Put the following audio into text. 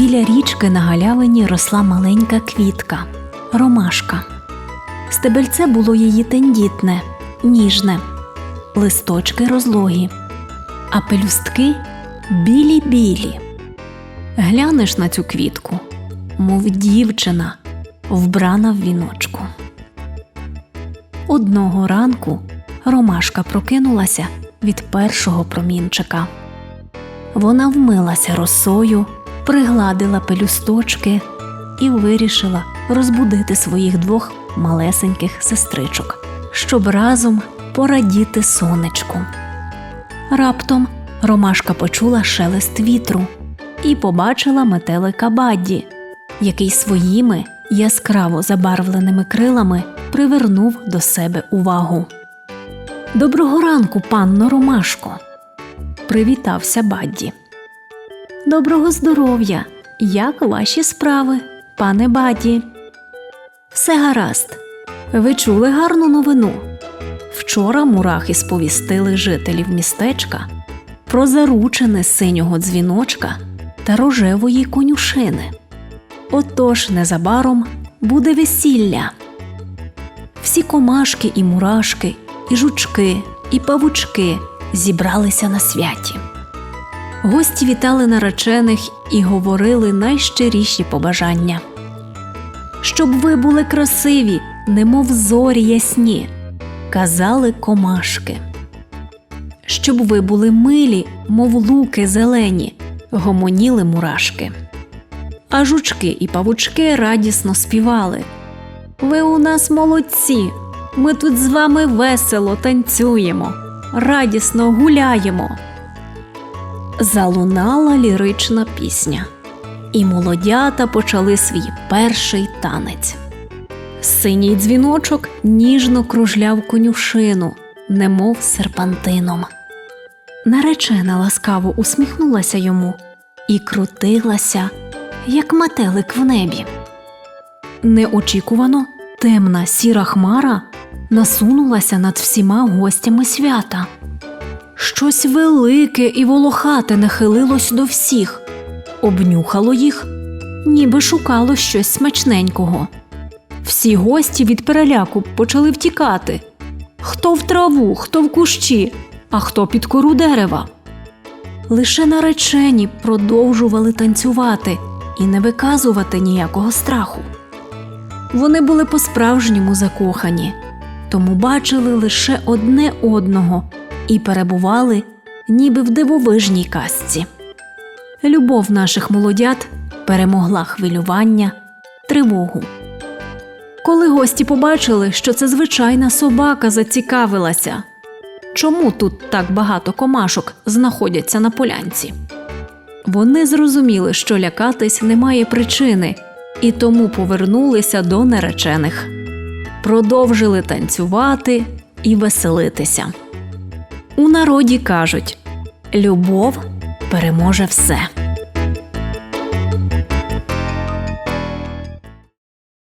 Біля річки на галявині росла маленька квітка ромашка. Стебельце було її тендітне, ніжне, листочки розлогі, а пелюстки білі-білі. Глянеш на цю квітку, мов дівчина, вбрана в віночку. Одного ранку ромашка прокинулася від першого промінчика. Вона вмилася росою, пригладила пелюсточки і вирішила розбудити своїх двох малесеньких сестричок, щоб разом порадіти сонечку. Раптом Ромашка почула шелест вітру і побачила метелика Бадді, який своїми яскраво забарвленими крилами привернув до себе увагу. Доброго ранку, панно Ромашко, привітався Бадді. Доброго здоров'я! Як ваші справи, пане Бадді? Все гаразд. Ви чули гарну новину? Вчора мурахи сповістили жителів містечка про заручене синього дзвіночка та рожевої конюшини. Отож незабаром буде весілля. Всі комашки і мурашки, і жучки, і павучки зібралися на святі. Гості вітали наречених і говорили найщиріші побажання. Щоб ви були красиві, немов зорі ясні, казали комашки. Щоб ви були милі, мов луки зелені, гомоніли мурашки. А жучки і павучки радісно співали. Ви у нас молодці, ми тут з вами весело танцюємо, радісно гуляємо. Залунала лірична пісня, і молодята почали свій перший танець. Синій дзвіночок ніжно кружляв конюшину, немов серпантином. Наречена ласкаво усміхнулася йому і крутилася, як метелик в небі. Неочікувано темна сіра хмара насунулася над всіма гостями свята. Щось велике і волохате нахилилось до всіх, обнюхало їх, ніби шукало щось смачненького. Всі гості від переляку почали втікати хто в траву, хто в кущі, а хто під кору дерева. Лише наречені продовжували танцювати і не виказувати ніякого страху. Вони були по-справжньому закохані, тому бачили лише одне одного і перебували ніби в дивовижній казці. Любов наших молодят перемогла хвилювання, тривогу. Коли гості побачили, що це звичайна собака зацікавилася, чому тут так багато комашок знаходяться на полянці. Вони зрозуміли, що лякатись немає причини, і тому повернулися до наречених, продовжили танцювати і веселитися. У народі кажуть любов переможе все.